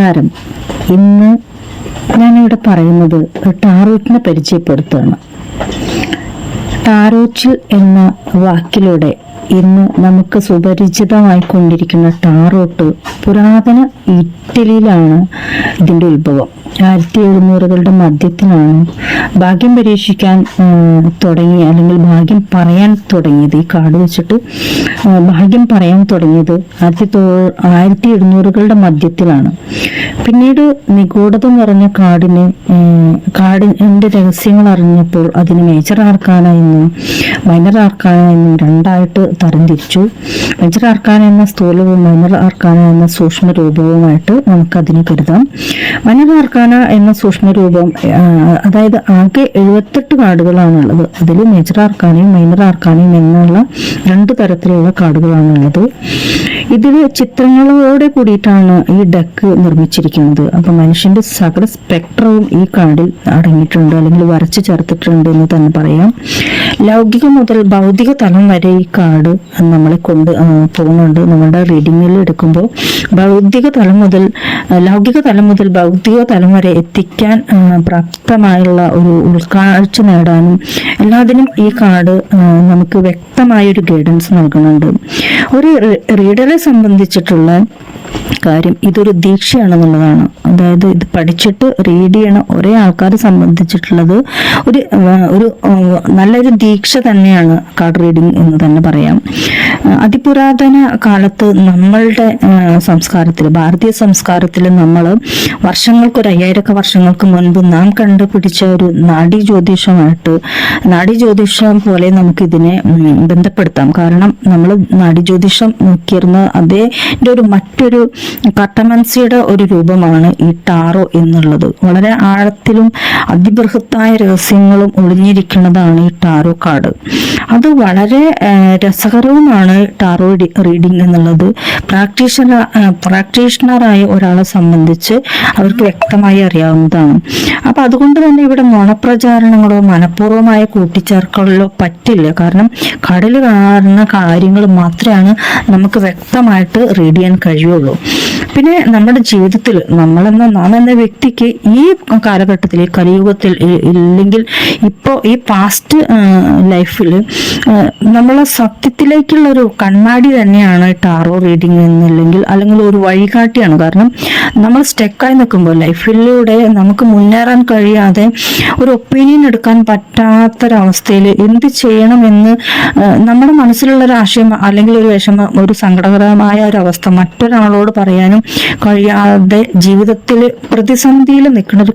നമസ്കാരം. ഇന്ന് ഞാനിവിടെ പറയുന്നത് ടാറോട്ടിനെ പരിചയപ്പെടുത്തുകയാണ്. ടാറോച്ചിൽ എന്ന വാക്കിലൂടെ ഇന്ന് നമുക്ക് സുപരിചിതമായി സുപരിചിതമായിക്കൊണ്ടിരിക്കുന്ന ടാറോട്ട് പുരാതന ഇറ്റലിയിലാണ് ഇതിന്റെ ഉത്ഭവം. ആയിരത്തി എഴുന്നൂറുകളുടെ മധ്യത്തിലാണ് ഭാഗ്യം പരീക്ഷിക്കാൻ തുടങ്ങി അല്ലെങ്കിൽ ഭാഗ്യം പറയാൻ തുടങ്ങിയത്. ഈ കാർഡ് വെച്ചിട്ട് ഭാഗ്യം പറയാൻ തുടങ്ങിയത് ആയിരത്തി തൊ ആയിരത്തി എഴുന്നൂറുകളുടെ മധ്യത്തിലാണ്. പിന്നീട് നിഗൂഢത നിറഞ്ഞ ഉം, കാടിന്റെ രഹസ്യങ്ങൾ അറിഞ്ഞപ്പോൾ അതിന് മേജർ ആർക്കാന എന്നും മൈനർ ആർക്കാന എന്നും രണ്ടായിട്ട് തരംതിരിച്ചു. മേജർ ആർക്കാന എന്ന സ്ഥൂലവും മൈനർ ആർക്കാന എന്ന സൂക്ഷ്മ രൂപവുമായിട്ട് നമുക്കതിനെ കരുതാം. മൈനർ ആർക്കാന എന്ന സൂക്ഷ്മ രൂപം അതായത് ആകെ എഴുപത്തെട്ട് കാർഡുകളാണുള്ളത് അതിൽ മേജർ ആർക്കാനയും മൈനർ ആർക്കാനയും എന്നുള്ള രണ്ട് തരത്തിലുള്ള കാർഡുകളാണുള്ളത് ഇതിൽ ചിത്രങ്ങളോടെ കൂടിയിട്ടാണ് ഈ ഡക്ക് നിർമ്മിച്ചിരിക്കുന്നത്. അപ്പൊ മനുഷ്യന്റെ സകല സ്പെക്ട്രവും ഈ കാർഡിൽ അടങ്ങിയിട്ടുണ്ട് അല്ലെങ്കിൽ വരച്ചു ചേർത്തിട്ടുണ്ട് എന്ന് തന്നെ പറയാം. ലൗകിക മുതൽ ഭൗതിക തലം വരെ ഈ കാർഡ് നമ്മളെ കൊണ്ട് പോകുന്നുണ്ട്. നമ്മുടെ റീഡിങ്ങിൽ എടുക്കുമ്പോൾ ഭൗതിക തലം മുതൽ ലൗകിക തലം മുതൽ ഭൗതിക തലം വരെ എത്തിക്കാൻ പ്രാപ്തമായുള്ള ഒരു ഉൾക്കാഴ്ച നേടാനും എല്ലാത്തിനും ഈ കാർഡ് നമുക്ക് വ്യക്തമായൊരു ഗൈഡൻസ് നൽകുന്നുണ്ട്. ഒരു റീഡറെ സംബന്ധിച്ചിട്ടുള്ള കാര്യം ഇതൊരു ദീക്ഷയാണെന്നുള്ളതാണ്. അതായത് ഇത് പഠിച്ചിട്ട് റീഡ് ചെയ്യണ ഒരേ ആൾക്കാരെ സംബന്ധിച്ചിട്ടുള്ളത് ഒരു ഒരു നല്ലൊരു ദീക്ഷ തന്നെയാണ് കാർഡ് റീഡിംഗ് എന്ന് തന്നെ പറയാം. അതിപുരാതന കാലത്ത് നമ്മളുടെ സംസ്കാരത്തിൽ ഭാരതീയ സംസ്കാരത്തിൽ നമ്മൾ വർഷങ്ങൾക്ക് ഒരു അയ്യായിരക്ക വർഷങ്ങൾക്ക് മുൻപ് നാം കണ്ടുപിടിച്ച ഒരു നാഡി ജ്യോതിഷമായിട്ട് നാഡി ജ്യോതിഷം പോലെ നമുക്കിതിനെ ബന്ധപ്പെടുത്താം. കാരണം നമ്മൾ നാഡി ജ്യോതിഷം നോക്കിയിരുന്ന അതേന്റെ ഒരു മറ്റൊരു കട്ടമൻസിയുടെ ഒരു രൂപമാണ് ഈ ടാറോ എന്നുള്ളത്. വളരെ ആഴത്തിലും അതിബൃഹത്തായ രഹസ്യങ്ങളും ഒളിഞ്ഞിരിക്കുന്നതാണ് ഈ ടാറോ കാർഡ്. അത് വളരെ രസകരവുമാണ് ടാറോ റീഡിംഗ് എന്നുള്ളത്. പ്രാക്ടീഷണർ പ്രാക്ടീഷണറായ ഒരാളെ സംബന്ധിച്ച് അവർക്ക് വ്യക്തമായി അറിയാവുന്നതാണ്. അപ്പം അതുകൊണ്ട് തന്നെ ഇവിടെ നുണപ്രചാരണങ്ങളോ മനഃപൂർവമായ കൂട്ടിച്ചേർക്കലോ പറ്റില്ല. കാരണം കടൽ കാണുന്ന കാര്യങ്ങൾ മാത്രമാണ് നമുക്ക് വ്യക്തമായിട്ട് റീഡ് ചെയ്യാൻ കഴിയുള്ളൂ. പിന്നെ നമ്മുടെ ജീവിതത്തിൽ നമ്മളെന്ന നാം എന്ന വ്യക്തിക്ക് ഈ കാലഘട്ടത്തിൽ ഈ കലിയുഗത്തിൽ ഇല്ലെങ്കിൽ ഇപ്പോൾ ഈ പാസ്റ്റ് ലൈഫിൽ നമ്മളെ സത്യത്തിലേക്കുള്ള ഒരു കണ്ണാടി തന്നെയാണ് ടാറോ റീഡിങ് എന്നില്ലെങ്കിൽ അല്ലെങ്കിൽ ഒരു വഴികാട്ടിയാണ്. കാരണം നമ്മൾ സ്റ്റെക്കായി നിൽക്കുമ്പോൾ ലൈഫിലൂടെ നമുക്ക് മുന്നേറാൻ കഴിയാതെ ഒരു ഒപ്പീനിയൻ എടുക്കാൻ പറ്റാത്തൊരവസ്ഥയിൽ എന്ത് ചെയ്യണമെന്ന് നമ്മുടെ മനസ്സിലുള്ള ഒരു ആശയം അല്ലെങ്കിൽ ഒരു വിഷമം ഒരു സങ്കടകരമായ ഒരു അവസ്ഥ മറ്റൊരാളോട് പറയാനും കഴിയാതെ ജീവിതത്തിൽ പ്രതിസന്ധിയിൽ നിൽക്കുന്ന ഒരു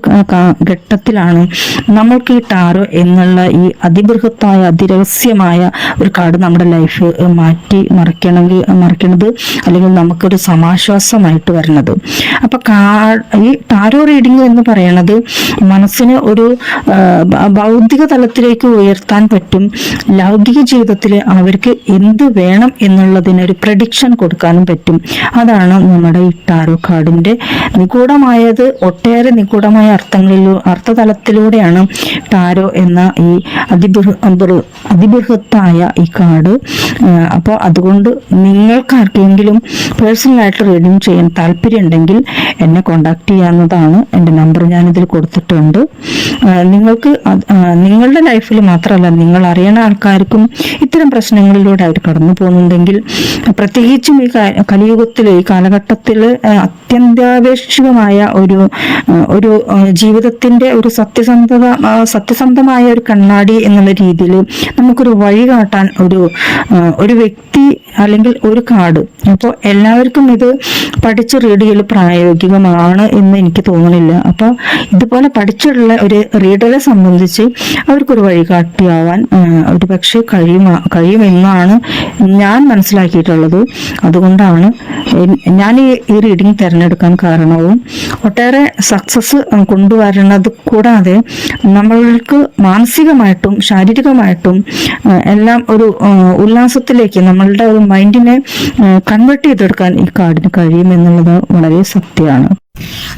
ഘട്ടത്തിലാണ് നമ്മൾക്ക് ഈ ടാറോ എന്നുള്ള ഈ അതിബൃഹത്തായ അതിരഹസ്യമായ ഒരു കാർഡ് നമ്മുടെ ലൈഫ് മാറ്റി മറിക്കണമെങ്കിൽ മറിക്കണത് അല്ലെങ്കിൽ നമുക്കൊരു സമാശ്വാസമായിട്ട് വരുന്നത് അപ്പൊ ഈ ടാരോ റീഡിംഗ് എന്ന് പറയണത് മനസ്സിന് ഒരു ഭൗതിക തലത്തിലേക്ക് ഉയർത്താൻ പറ്റും. ലൗകിക ജീവിതത്തിൽ അവർക്ക് എന്ത് വേണം എന്നുള്ളതിന് ഒരു പ്രഡിക്ഷൻ കൊടുക്കാനും പറ്റും. അതാണ് നമ്മുടെ ഈ ടാരോ കാർഡിന്റെ നിഗൂഢമായത്. ഒട്ടേറെ നിഗൂഢമായ അർത്ഥങ്ങളിലൂ അർത്ഥതലത്തിലൂടെയാണ് ടാരോ എന്ന ഈ അതിബൃഹ അതിബൃഹത്തായ ഈ കാർഡ്. അപ്പോൾ അതുകൊണ്ട് നിങ്ങൾക്ക് ആർക്കെങ്കിലും പേഴ്സണലായിട്ട് റീഡിങ് ചെയ്യാൻ താല്പര്യം ഉണ്ടെങ്കിൽ എന്നെ കോണ്ടാക്ട് ചെയ്യാവുന്നതാണ്. എന്റെ നമ്പർ ഞാനിതിൽ കൊടുത്തിട്ടുണ്ട്. നിങ്ങൾക്ക് നിങ്ങളുടെ ലൈഫിൽ മാത്രമല്ല നിങ്ങൾ അറിയണ ആൾക്കാർക്കും ഇത്തരം പ്രശ്നങ്ങളിലൂടെ അവർ കടന്നു പോകുന്നുണ്ടെങ്കിൽ പ്രത്യേകിച്ചും ഈ കാ- കലിയുഗത്തിൽ ഈ കാലഘട്ടത്തിൽ അത്യന്താപേക്ഷികമായ ഒരു ഒരു ജീവിതത്തിന്റെ ഒരു സത്യസന്ധത സത്യസന്ധമായ ഒരു കണ്ണാടി എന്നുള്ള രീതിയിൽ നമുക്കൊരു വഴി കാട്ടാൻ ഒരു ഒരു വ്യക്തി അല്ലെങ്കിൽ ഒരു കാട്. അപ്പോൾ എല്ലാവർക്കും ഇത് പഠിച്ച് റീഡ് ചെയ്യൽ പ്രായോഗികമാണ് എന്ന് എനിക്ക് തോന്നുന്നില്ല അപ്പോൾ ഇതുപോലെ പഠിച്ചിട്ടുള്ള ഒരു റീഡറെ സംബന്ധിച്ച് അവർക്കൊരു വഴികാട്ടിയാവാൻ ഒരു പക്ഷേ കഴിയുമാ കഴിയുമെന്നാണ് ഞാൻ മനസ്സിലാക്കിയിട്ടുള്ളത്. അതുകൊണ്ടാണ് ഞാൻ ഈ ഈ റീഡിംഗ് തിരഞ്ഞെടുക്കാൻ കാരണവും ഒട്ടേറെ സക്സസ് കൊണ്ടുവരുന്നത് കൂടാതെ നമ്മൾക്ക് മാനസികമായിട്ടും ശാരീരികമായിട്ടും എല്ലാം ഒരു ഉല്ലാസത്തിലേക്ക് നമ്മളുടെ ഒരു മൈൻഡിനെ കൺവേർട്ട് ചെയ്തെടുക്കാൻ ഈ കാർഡിന് കഴിയുമെന്നുള്ളത് വളരെ സത്യമാണ്.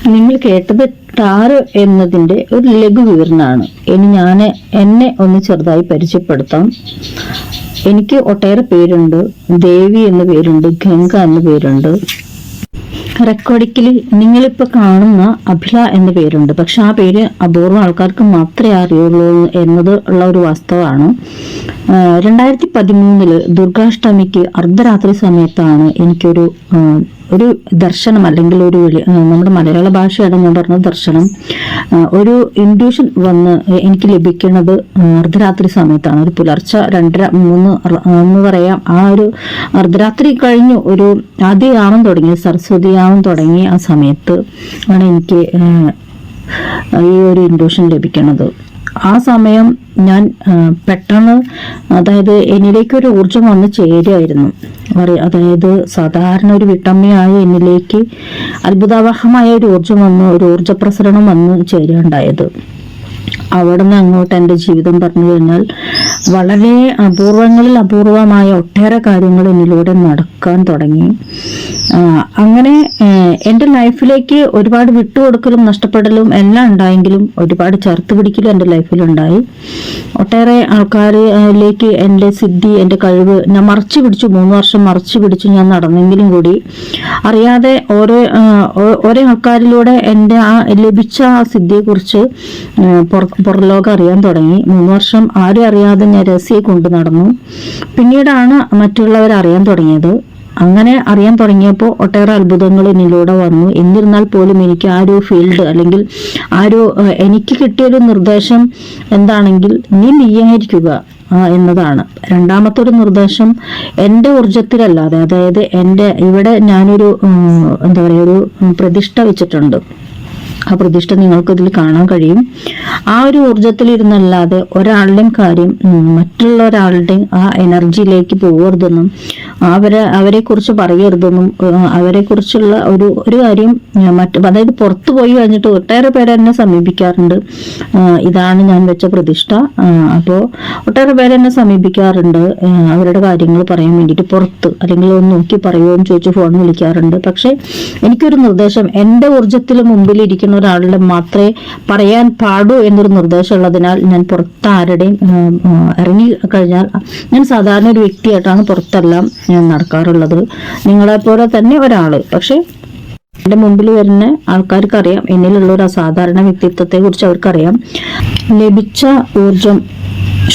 നിങ്ങൾ കേട്ടത് ടാറ് എന്നതിന്റെ ഒരു ലഘു വിവരണമാണ്. ഇനി ഞാൻ എന്നെ ഒന്ന് ചെറുതായി പരിചയപ്പെടുത്താം. എനിക്ക് ഒട്ടേറെ പേരുണ്ട്. ദേവി എന്ന പേരുണ്ട് ഗംഗ എന്ന പേരുണ്ട്. റെക്കോർഡിക്കിൽ നിങ്ങളിപ്പോൾ കാണുന്ന അഭില എന്ന പേരുണ്ട്. പക്ഷെ ആ പേര് അപൂർവ ആൾക്കാർക്ക് മാത്രമേ അറിയുള്ളൂ എന്നത് ഉള്ള ഒരു വാസ്തവമാണ്. രണ്ടായിരത്തി പതിമൂന്നിൽ ദുർഗാഷ്ടമിക്ക് അർദ്ധരാത്രി സമയത്താണ് എനിക്കൊരു ഒരു ദർശനം അല്ലെങ്കിൽ ഒരു നമ്മുടെ മലയാള ഭാഷയാണ് ഞാൻ പറഞ്ഞ ദർശനം. ഒരു ഇൻഡ്യൂഷൻ വന്ന് എനിക്ക് ലഭിക്കുന്നത് അർദ്ധരാത്രി സമയത്താണ്. ഒരു പുലർച്ചെ രണ്ടര മൂന്ന് എന്ന് പറയാം ആ ഒരു അർദ്ധരാത്രി കഴിഞ്ഞു ഒരു ആദ്യയാമം തുടങ്ങി സരസ്വതി യാമം തുടങ്ങി ആ സമയത്ത് ആണ് എനിക്ക് ഈ ഒരു ഇൻഡ്യൂഷൻ ലഭിക്കുന്നത്. ആ സമയം ഞാൻ പെട്ടെന്ന് അതായത് എന്നിലേക്ക് ഒരു ഊർജം വന്ന് ചേരുമായിരുന്നു പറ- അതായത് സാധാരണ ഒരു വിട്ടമ്മയായ എന്നിലേക്ക് അത്ഭുതാവഹമായ ഒരു ഊർജം വന്നു ഒരു ഊർജ പ്രസരണം വന്നു ചേരുകയുണ്ടായത് അവിടെ നിന്ന് അങ്ങോട്ട് എന്റെ ജീവിതം പറഞ്ഞു കഴിഞ്ഞാൽ വളരെ അപൂർവങ്ങളിൽ അപൂർവമായ ഒട്ടേറെ കാര്യങ്ങൾ എന്നിലൂടെ നടക്കാൻ തുടങ്ങി. അങ്ങനെ എന്റെ ലൈഫിലേക്ക് ഒരുപാട് വിട്ടുകൊടുക്കലും നഷ്ടപ്പെടലും എല്ലാം ഉണ്ടായെങ്കിലും ഒരുപാട് ചേർത്ത് പിടിക്കലും എന്റെ ലൈഫിലുണ്ടായി. ഒട്ടേറെ ആൾക്കാരിലേക്ക് എന്റെ സിദ്ധി എന്റെ കഴിവ് ഞാൻ മറച്ചു പിടിച്ചു മൂന്ന് വർഷം മറച്ചു പിടിച്ചു ഞാൻ നടന്നെങ്കിലും കൂടി. അറിയാതെ ഓരോ ഓരോ ആൾക്കാരിലൂടെ എന്റെ ആ ലഭിച്ച ആ സിദ്ധിയെക്കുറിച്ച് പുറലോകം പുറ- അറിയാൻ തുടങ്ങി. മൂന്ന് വർഷം ആരും അറിയാതെ ഞാൻ രഹസ്യം കൊണ്ടു നടന്നു. പിന്നീടാണ് മറ്റുള്ളവർ അറിയാൻ തുടങ്ങിയത്. അങ്ങനെ അറിയാൻ തുടങ്ങിയപ്പോൾ ഒട്ടേറെ അത്ഭുതങ്ങൾ എന്നിലൂടെ വന്നു. എന്നിരുന്നാൽ പോലും എനിക്ക് ആ ഒരു ഫീൽഡ് അല്ലെങ്കിൽ ആ ഒരു എനിക്ക് കിട്ടിയൊരു നിർദ്ദേശം എന്താണെങ്കിൽ നീ നീയായിരിക്കുക എന്നതാണ്. രണ്ടാമത്തെ ഒരു നിർദ്ദേശം എന്റെ ഊർജത്തിലല്ലാതെ അതായത് എന്റെ ഇവിടെ ഞാനൊരു എന്താ പറയുക ഒരു പ്രതിഷ്ഠ വെച്ചിട്ടുണ്ട്. ആ പ്രതിഷ്ഠ നിങ്ങൾക്ക് ഇതിൽ കാണാൻ കഴിയും. ആ ഒരു ഊർജത്തിലിരുന്നല്ലാതെ ഒരാളുടെയും കാര്യം മറ്റുള്ള ഒരാളുടെയും ആ എനർജിയിലേക്ക് പോകരുതെന്നും അവരെ അവരെ കുറിച്ച് പറയരുതെന്നും അവരെ കുറിച്ചുള്ള ഒരു ഒരു കാര്യം മറ്റ് അതായത് പുറത്തു പോയി കഴിഞ്ഞിട്ട് ഒട്ടേറെ പേര് എന്നെ സമീപിക്കാറുണ്ട്. ഇതാണ് ഞാൻ വെച്ച പ്രതിഷ്ഠ. അപ്പോൾ ഒട്ടേറെ പേര് എന്നെ സമീപിക്കാറുണ്ട്. അവരുടെ കാര്യങ്ങൾ പറയാൻ വേണ്ടിയിട്ട് പുറത്ത് അല്ലെങ്കിൽ ഒന്ന് നോക്കി പറയുമോ എന്ന് ചോദിച്ച് ഫോൺ വിളിക്കാറുണ്ട്. പക്ഷേ എനിക്കൊരു നിർദ്ദേശം എന്റെ ഊർജത്തിൽ മുമ്പിൽ ഇരിക്കുന്ന ഒരാളുടെ മാത്രമേ പറയാൻ പാടൂ എന്നൊരു നിർദ്ദേശം ഉള്ളതിനാൽ ഞാൻ പുറത്ത് ആരുടെയും ഇറങ്ങി കഴിഞ്ഞാൽ ഞാൻ സാധാരണ ഒരു വ്യക്തിയായിട്ടാണ് പുറത്തെല്ലാം ഞാൻ നടക്കാറുള്ളത്. നിങ്ങളെപ്പോലെ തന്നെ ഒരാൾ. പക്ഷേ എന്റെ മുമ്പിൽ വരുന്ന ആൾക്കാർക്ക് അറിയാം എന്നിലുള്ള ഒരു അസാധാരണ വ്യക്തിത്വത്തെ കുറിച്ച് അവർക്കറിയാം. ലഭിച്ച ഊർജം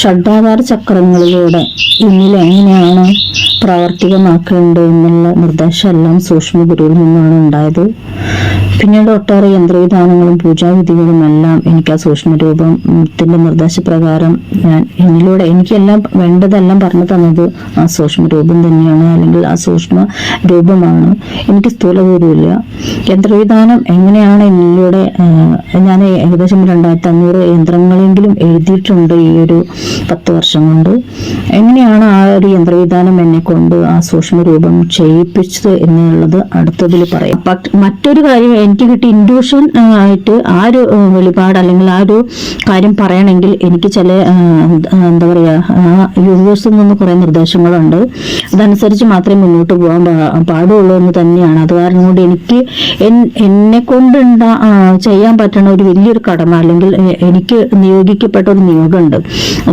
ഷഡ്ഡാധാര ചക്രങ്ങളിലൂടെ എന്നിൽ എങ്ങനെയാണ് പ്രാവർത്തികമാക്കേണ്ടത് എന്നുള്ള നിർദ്ദേശമെല്ലാം സൂക്ഷ്മ ഗുരുവിൽ നിന്നാണ് ഉണ്ടായത്. പിന്നീട് ഒട്ടേറെ യന്ത്രവിധാനങ്ങളും പൂജാവിധികളും എല്ലാം എനിക്ക് ആ സൂക്ഷ്മ രൂപത്തിന്റെ നിർദ്ദേശപ്രകാരം ഞാൻ എന്നിലൂടെ എനിക്കെല്ലാം വേണ്ടതെല്ലാം പറഞ്ഞു തന്നത് ആ സൂക്ഷ്മ രൂപം തന്നെയാണ് അല്ലെങ്കിൽ ആ സൂക്ഷ്മ രൂപമാണ് എനിക്ക് സ്ഥൂല ഗുരുവില്ല യന്ത്രവിധാനം എങ്ങനെയാണ് എന്നിലൂടെ ഞാൻ ഏകദേശം രണ്ടായിരത്തി അഞ്ഞൂറ് യന്ത്രങ്ങളെങ്കിലും എഴുതിയിട്ടുണ്ട് ഈ ഒരു പത്ത് വർഷം കൊണ്ട്. എങ്ങനെയാണ് ആ ഒരു യന്ത്രവിധാനം എന്നെ കൊണ്ട് ആ സൂക്ഷ്മ രൂപം ചെയ്യിപ്പിച്ചത് എന്നുള്ളത് അടുത്തതിൽ പറയാം. മറ്റൊരു കാര്യം എനിക്ക് കിട്ടിയ ഇൻഡ്യൂഷൻ ആയിട്ട് ആ ഒരു വെളിപാട് അല്ലെങ്കിൽ ആ ഒരു കാര്യം പറയണമെങ്കിൽ എനിക്ക് ചില എന്താ പറയാ യൂണിവേഴ്സിൽ നിന്ന് കുറെ നിർദ്ദേശങ്ങളുണ്ട്. അതനുസരിച്ച് മാത്രമേ മുന്നോട്ട് പോകാൻ പാടുള്ളൂ എന്ന് തന്നെയാണ്. അത് കാരണം കൊണ്ട് എനിക്ക് എന്നെ കൊണ്ട് ചെയ്യാൻ പറ്റുന്ന ഒരു വലിയൊരു കടമ അല്ലെങ്കിൽ എനിക്ക് നിയോഗിക്കപ്പെട്ട ഒരു നിയോഗമുണ്ട്.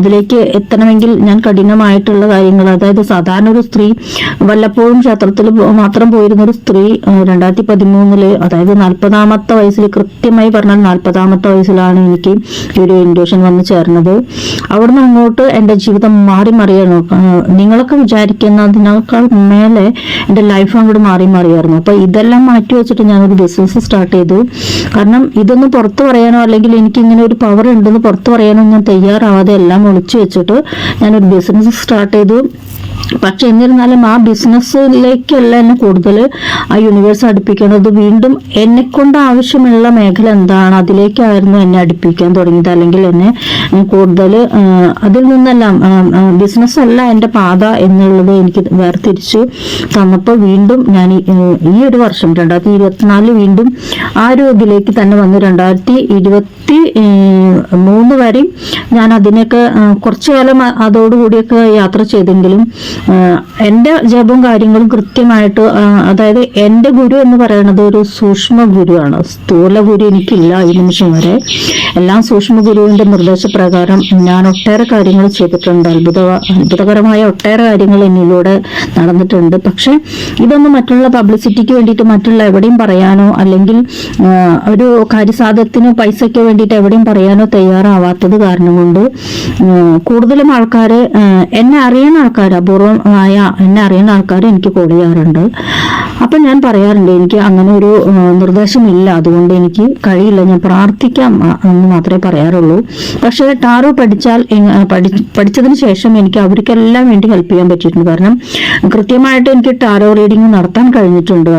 അതിലേക്ക് എത്തണമെങ്കിൽ ഞാൻ കഠിനമായിട്ടുള്ള കാര്യങ്ങൾ അതായത് സാധാരണ ഒരു സ്ത്രീ വല്ലപ്പോഴും ക്ഷേത്രത്തിൽ മാത്രം പോയിരുന്ന ഒരു സ്ത്രീ രണ്ടായിരത്തി പതിമൂന്നിൽ അതായത് നാൽപ്പതാമത്തെ വയസ്സിൽ കൃത്യമായി പറഞ്ഞാൽ നാൽപ്പതാമത്തെ വയസ്സിലാണ് എനിക്ക് ഈ ഒരു ഇൻഡ്യൂഷൻ വന്ന് ചേർന്നത്. അവിടുന്ന് അങ്ങോട്ട് എന്റെ ജീവിതം മാറി ആ, നിങ്ങളൊക്കെ വിചാരിക്കുന്നതിനേക്കാൾ മേലെ എന്റെ ലൈഫ് അങ്ങോട്ട് മാറി മാറിയായിരുന്നു. അപ്പൊ ഇതെല്ലാം മാറ്റി വെച്ചിട്ട് ഞാനൊരു ബിസിനസ് സ്റ്റാർട്ട് ചെയ്തു. കാരണം ഇതൊന്നും പുറത്തു പറയാനോ അല്ലെങ്കിൽ എനിക്ക് ഇങ്ങനെ ഒരു പവർ ഉണ്ടെന്ന് പുറത്തു പറയാനോ ഞാൻ തയ്യാറാവാതെ എല്ലാം ഒളിച്ചു വെച്ചിട്ട് ഞാനൊരു ബിസിനസ് സ്റ്റാർട്ട് ചെയ്തു. പക്ഷെ എന്നിരുന്നാലും ആ ബിസിനസ്സിലേക്കല്ല എന്നെ കൂടുതൽ ആ യൂണിവേഴ്സ് അടുപ്പിക്കുന്നത്. വീണ്ടും എന്നെ കൊണ്ട് ആവശ്യമുള്ള മേഖല എന്താണ്? അതിലേക്കായിരുന്നു എന്നെ അടുപ്പിക്കാൻ തുടങ്ങിയത്. അല്ലെങ്കിൽ എന്നെ കൂടുതൽ അതിൽ നിന്നെല്ലാം ബിസിനസ് അല്ല എന്റെ പാത എന്നുള്ളത് എനിക്ക് വേർതിരിച്ച് തന്നപ്പോൾ വീണ്ടും ഞാൻ ഈ ഒരു വർഷം രണ്ടായിരത്തി ഇരുപത്തിനാലിൽ വീണ്ടും ആ ഒരു ഇതിലേക്ക് തന്നെ വന്നു. രണ്ടായിരത്തി ഇരുപത്തി മൂന്ന് വരെയും ഞാൻ അതിനൊക്കെ കുറച്ചു കാലം അതോടുകൂടിയൊക്കെ യാത്ര ചെയ്തെങ്കിലും എന്റെ ജപവും കാര്യങ്ങളും കൃത്യമായിട്ട് അതായത് എന്റെ ഗുരു എന്ന് പറയുന്നത് ഒരു സൂക്ഷ്മ ഗുരുവാണ്. സ്ഥൂല ഗുരു എനിക്കില്ല ഈ നിമിഷം വരെ എല്ലാം സൂക്ഷ്മ ഗുരുവിന്റെ നിർദ്ദേശപ്രകാരം ഞാൻ ഒട്ടേറെ കാര്യങ്ങൾ ചെയ്തിട്ടുണ്ട്. അത്ഭുത അത്ഭുതകരമായ ഒട്ടേറെ കാര്യങ്ങൾ എന്നിലൂടെ നടന്നിട്ടുണ്ട്. പക്ഷെ ഇതൊന്നും മറ്റുള്ള പബ്ലിസിറ്റിക്ക് വേണ്ടിയിട്ട് മറ്റുള്ള എവിടെയും പറയാനോ അല്ലെങ്കിൽ ഒരു കാര്യസാധ്യത്തിന് പൈസയ്ക്ക് വേണ്ടിയിട്ട് എവിടെയും പറയാനോ തയ്യാറാവാത്തത് കാരണം കൊണ്ട് കൂടുതലും ആൾക്കാർ എന്നെ അറിയുന്ന ആൾക്കാർ അപൂർവമായ എന്നെ അറിയുന്ന ആൾക്കാർ എനിക്ക് കോൾ ചെയ്യാറുണ്ട്. അപ്പം ഞാൻ പറയാറുണ്ട് എനിക്ക് അങ്ങനെ ഒരു നിർദ്ദേശമില്ല. അതുകൊണ്ട് എനിക്ക് കഴിയില്ല. ഞാൻ പ്രാർത്ഥിക്കാം എന്ന് മാത്രമേ പറയാറുള്ളൂ. പക്ഷേ ടാറോ പഠിച്ചാൽ പഠിച്ചതിന് ശേഷം എനിക്ക് അവർക്കെല്ലാം വേണ്ടി ഹെൽപ്പ് ചെയ്യാൻ പറ്റിയിട്ടുണ്ട്. കാരണം കൃത്യമായിട്ട് എനിക്ക് ടാറോ റീഡിംഗ് നടത്താൻ കഴിഞ്ഞിട്ടുണ്ട്.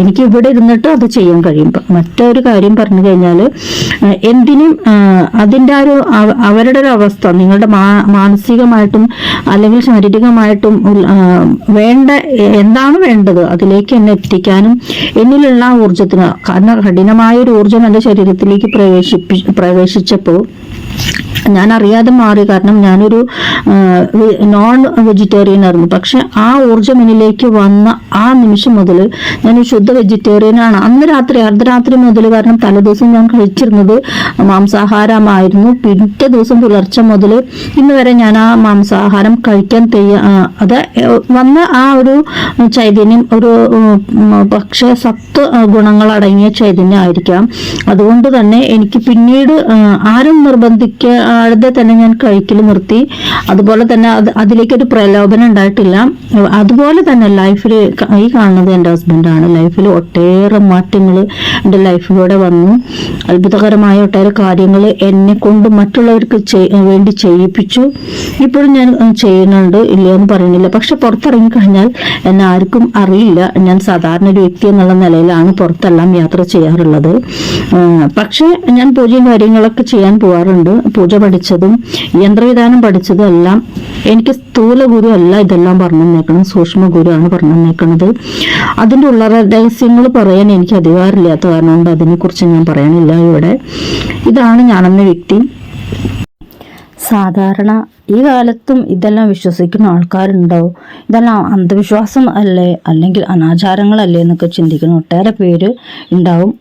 എനിക്ക് ഇവിടെ ഇരുന്നിട്ട് അത് ചെയ്യാൻ കഴിയും. മറ്റൊരു കാര്യം പറഞ്ഞു കഴിഞ്ഞാൽ എന്തിനും അതിന്റെ ആ ഒരു അവരുടെ ഒരു അവസ്ഥ നിങ്ങളുടെ മാനസികമായിട്ടും അല്ലെങ്കിൽ ശാരീരികമായിട്ടും ആ, വേണ്ട എന്താണ് വേണ്ടത്? അതിലേക്ക് എന്നെ എത്തിക്കാനും എന്നിലുള്ള ഊർജത്തിന് കാരണം കഠിനമായ ഒരു ഊർജം എന്റെ ശരീരത്തിലേക്ക് പ്രവേശിപ്പി പ്രവേശിച്ചപ്പോൾ ഞാൻ അറിയാതെ മാറി. കാരണം ഞാനൊരു നോൺ വെജിറ്റേറിയൻ ആയിരുന്നു. പക്ഷെ ആ ഊർജം എന്നിലേക്ക് വന്ന ആ നിമിഷം മുതൽ ഞാൻ ശുദ്ധ വെജിറ്റേറിയൻ ആണ്. അന്ന് രാത്രി അർദ്ധരാത്രി മുതൽ കാരണം തലേദിവസം ഞാൻ കഴിച്ചിരുന്നത് മാംസാഹാരമായിരുന്നു. പിറ്റേ ദിവസം പുലർച്ചെ മുതൽ ഇന്ന് വരെ ഞാൻ ആ മാംസാഹാരം കഴിക്കാൻ തയ്യാ അത് വന്ന ആ ഒരു ചൈതന്യം ഒരു പക്ഷേ സത്ത് ഗുണങ്ങൾ അടങ്ങിയ ചൈതന്യം ആയിരിക്കാം. അതുകൊണ്ട് തന്നെ എനിക്ക് പിന്നീട് ആരും ആരും നിർബന്ധിക്കാതെ തന്നെ ഞാൻ കഴിക്കൽ നിർത്തി. അതുപോലെ തന്നെ അത് അതിലേക്കൊരു പ്രലോഭനം ഉണ്ടായിട്ടില്ല. അതുപോലെ തന്നെ ലൈഫിൽ ഈ കാണുന്നത് എന്റെ ഹസ്ബൻഡാണ് ലൈഫിൽ ഒട്ടേറെ മാറ്റങ്ങൾ എന്റെ ലൈഫിലൂടെ വന്നു. അത്ഭുതകരമായ ഒട്ടേറെ കാര്യങ്ങൾ എന്നെ കൊണ്ട് മറ്റുള്ളവർക്ക് വേണ്ടി ചെയ്യിപ്പിച്ചു. ഇപ്പോഴും ഞാൻ ചെയ്യുന്നുണ്ട്. ഇല്ല എന്ന് പറയുന്നില്ല. പക്ഷെ പുറത്തിറങ്ങി കഴിഞ്ഞാൽ എന്നെ ആർക്കും അറിയില്ല. ഞാൻ സാധാരണ ഒരു വ്യക്തി എന്നുള്ള നിലയിലാണ് പുറത്തെല്ലാം യാത്ര ചെയ്യാറുള്ളത്. പക്ഷേ ഞാൻ പൂജയും കാര്യങ്ങളൊക്കെ ചെയ്യാൻ പോവാറുണ്ട്. പൂജ പഠിച്ചതും യന്ത്രവിധാനം പഠിച്ചതും എല്ലാം എനിക്ക് സ്ഥൂല ഗുരു അല്ല ഇതെല്ലാം പറഞ്ഞു തന്നേക്കുന്നത് സൂക്ഷ്മ ഗുരു ആണ് പറഞ്ഞു തന്നേക്കുന്നത് അതിന്റെ ഉള്ള രഹസ്യങ്ങൾ പറയാൻ എനിക്ക് അധികാരമില്ലാത്ത കാരണം കൊണ്ട് അതിനെക്കുറിച്ച് ഞാൻ പറയാനില്ല ഇവിടെ. ഇതാണ് ഞാനെന്ന വ്യക്തി. സാധാരണ ഈ കാലത്തും ഇതെല്ലാം വിശ്വസിക്കുന്ന ആൾക്കാരുണ്ടാവും ഇതെല്ലാം അന്ധവിശ്വാസം അല്ലേ? അല്ലെങ്കിൽ അനാചാരങ്ങളല്ലേ എന്നൊക്കെ ചിന്തിക്കുന്ന ഒട്ടേറെ പേര് ഉണ്ടാവും.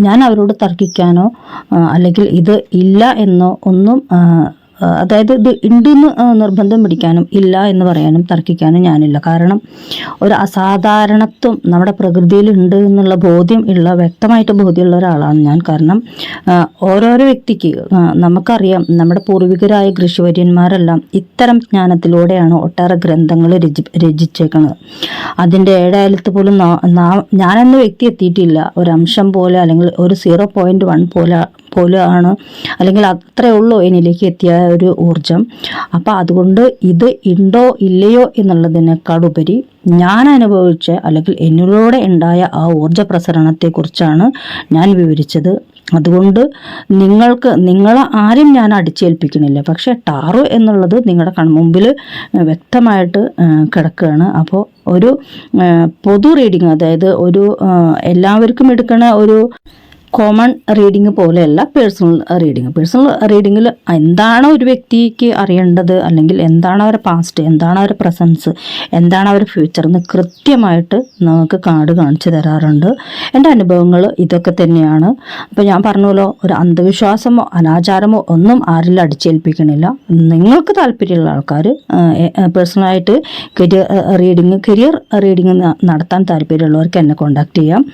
ഞാൻ അവരോട് തർക്കിക്കാനോ അല്ലെങ്കിൽ ഇത് ഇല്ല എന്നോ ഒന്നും അതായത് ഇത് ഉണ്ടെന്ന് നിർബന്ധം പിടിക്കാനും ഇല്ല എന്ന് പറയാനും തർക്കിക്കാനും ഞാനില്ല. കാരണം ഒരു അസാധാരണത്വം നമ്മുടെ പ്രകൃതിയിൽ ഉണ്ട് എന്നുള്ള ബോധ്യം ഉള്ള വ്യക്തമായിട്ട് ബോധ്യമുള്ള ഒരാളാണ് ഞാൻ. കാരണം ഓരോരോ വ്യക്തിക്ക് നമുക്കറിയാം നമ്മുടെ പൂർവികരായ കൃഷിവര്യന്മാരെല്ലാം ഇത്തരം ജ്ഞാനത്തിലൂടെയാണ് ഒട്ടേറെ ഗ്രന്ഥങ്ങൾ രചി രചിച്ചേക്കുന്നത് അതിന്റെ ഏഴായാലത്ത് പോലും ഞാനെന്ന വ്യക്തി എത്തിയിട്ടില്ല. ഒരു അംശം പോലെ അല്ലെങ്കിൽ ഒരു സീറോ പോയിന്റ് വൺ പോലെ പോലെ ആണ് അല്ലെങ്കിൽ അത്രേ ഉള്ളൂ എന്നിലേക്ക് എത്തിയ ഒരു ഊർജം അപ്പോൾ അതുകൊണ്ട് ഇത് ഉണ്ടോ ഇല്ലയോ എന്നുള്ളതിനേക്കാൾ ഉപരി ഞാൻ അനുഭവിച്ച അല്ലെങ്കിൽ എന്നിലൂടെ ഉണ്ടായ ആ ഊർജ പ്രസരണത്തെക്കുറിച്ചാണ് ഞാൻ വിവരിച്ചത്. അതുകൊണ്ട് നിങ്ങൾക്ക് നിങ്ങളെ ആരും ഞാൻ അടിച്ചേൽപ്പിക്കുന്നില്ല. പക്ഷേ ടാറു എന്നുള്ളത് നിങ്ങളുടെ കൺമുമ്പിൽ വ്യക്തമായിട്ട് കിടക്കുകയാണ് അപ്പോൾ ഒരു പൊതു റീഡിങ് അതായത് ഒരു എല്ലാവർക്കും എടുക്കണ ഒരു കോമൺ റീഡിങ് പോലെയല്ല പേഴ്സണൽ റീഡിങ് പേഴ്സണൽ റീഡിങ്ങിൽ എന്താണ് ഒരു വ്യക്തിക്ക് അറിയേണ്ടത് അല്ലെങ്കിൽ എന്താണ് അവരെ പാസ്റ്റ് എന്താണ് അവരുടെ പ്രസൻസ് എന്താണ് അവരുടെ ഫ്യൂച്ചർ എന്ന് കൃത്യമായിട്ട് നമുക്ക് കാർഡ് കാണിച്ചു തരാറുണ്ട്. എന്റെ അനുഭവങ്ങൾ ഇതൊക്കെ തന്നെയാണ്. അപ്പോൾ ഞാൻ പറഞ്ഞല്ലോ ഒരു അന്ധവിശ്വാസമോ അനാചാരമോ ഒന്നും ആരിൽ അടിച്ചേൽപ്പിക്കണില്ല. നിങ്ങൾക്ക് താല്പര്യമുള്ള ആൾക്കാർ പേഴ്സണലായിട്ട് കരിയർ റീഡിങ് കരിയർ റീഡിങ് നടത്താൻ താല്പര്യമുള്ളവർക്ക് എന്നെ കോണ്ടാക്ട് ചെയ്യാം.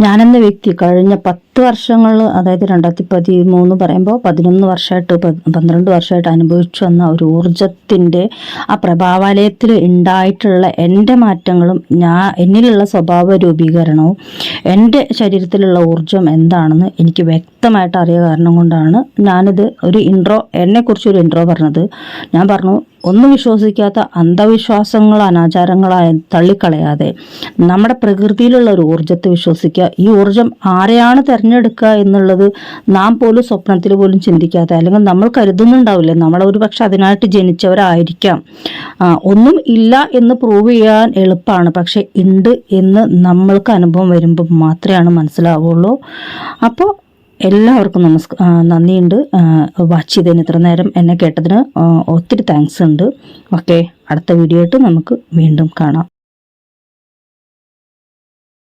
ഞാനെന്ന വ്യക്തി കഴിഞ്ഞ പത്ത് വർഷങ്ങൾ അതായത് രണ്ടായിരത്തി പതിമൂന്ന് പറയുമ്പോൾ പതിനൊന്ന് വർഷമായിട്ട് പന്ത്രണ്ട് വർഷമായിട്ട് അനുഭവിച്ചു വന്ന ഒരു ഊർജത്തിന്റെ ആ പ്രഭാവാലയത്തിൽ ഉണ്ടായിട്ടുള്ള എന്റെ മാറ്റങ്ങളും ഞാൻ എന്നിലുള്ള സ്വഭാവ രൂപീകരണവും എന്റെ ശരീരത്തിലുള്ള ഊർജം എന്താണെന്ന് എനിക്ക് വ്യക്തമായിട്ട് അറിയ കാരണം കൊണ്ടാണ് ഞാനിത് ഒരു ഇൻട്രോ എന്നെക്കുറിച്ച് ഒരു ഇൻട്രോ പറഞ്ഞത്. ഞാൻ പറഞ്ഞു ഒന്നും വിശ്വസിക്കാത്ത അന്ധവിശ്വാസങ്ങൾ അനാചാരങ്ങളായ തള്ളിക്കളയാതെ നമ്മുടെ പ്രകൃതിയിലുള്ള ഒരു ഊർജത്തെ വിശ്വസിക്കുക. ഈ ഊർജം ആരെയാണ് തിരഞ്ഞെടുക്കുക എന്നുള്ളത് നാം പോലും സ്വപ്നത്തിൽ പോലും ചിന്തിക്കാതെ അല്ലെങ്കിൽ നമ്മൾ കരുതുന്നുണ്ടാവില്ലേ. നമ്മൾ ഒരു പക്ഷെ അതിനായിട്ട് ജനിച്ചവരായിരിക്കാം. ഒന്നും ഇല്ല എന്ന് പ്രൂവ് ചെയ്യാൻ എളുപ്പമാണ്. പക്ഷെ ഉണ്ട് എന്ന് നമ്മൾക്ക് അനുഭവം വരുമ്പോൾ മാത്രമാണ് മനസ്സിലാവുള്ളൂ. അപ്പോൾ എല്ലാവർക്കും നമസ്ക നന്ദിയുണ്ട്. വാച്ച് ചെയ്തതിന് ഇത്ര നേരം എന്നെ കേട്ടതിന് ഒത്തിരി താങ്ക്സ് ഉണ്ട്. ഓക്കെ അടുത്ത വീഡിയോ ആയിട്ട് നമുക്ക് വീണ്ടും കാണാം.